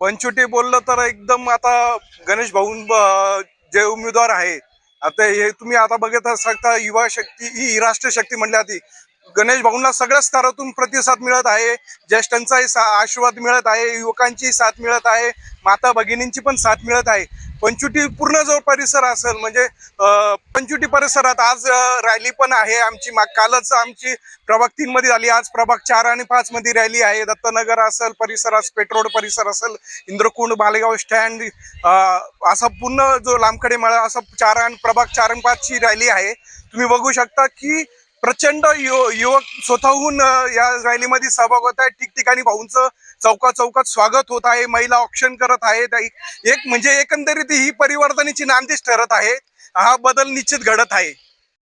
पंचुटी बोललं तर एकदम आता गणेश भाऊ जे उमेदवार आहे आता हे तुम्ही आता बघत असता युवा शक्ती ही राष्ट्र शक्ती म्हणल्या ती गणेश भाऊंना सगळ्या स्तरातून प्रतिसाद मिळत आहे ज्येष्ठांचाही सा आशीर्वाद मिळत आहे युवकांची साथ मिळत आहे माता भगिनींची पण साथ मिळत आहे. पंचुटी पूर्ण जो परिसर असेल म्हणजे पंचुटी परिसरात आज रॅली पण आहे आमची. मा कालच आमची प्रभाग तीन मध्ये झाली. आज प्रभाग चार आणि पाच मध्ये रॅली आहे. दत्तनगर असेल परिसर असेल पेट्रोल परिसर असेल इंद्रकुंड बालेगाव स्टँड असा पूर्ण जो लांबकडे मळा असा चार आणि प्रभाग चार आणि पाचची रॅली आहे. तुम्ही बघू शकता की प्रचंड यु युवक स्वतःहून या रॅलीमध्ये सहभाग होत आहे. ठिकठिकाणी भाऊंचं चौकात चौकात स्वागत होत आहे. महिला ऑप्शन करत आहेत. एक म्हणजे एकंदरीत ही परिवर्तनाची नांदीच ठरत आहे. हा बदल निश्चित घडत आहे.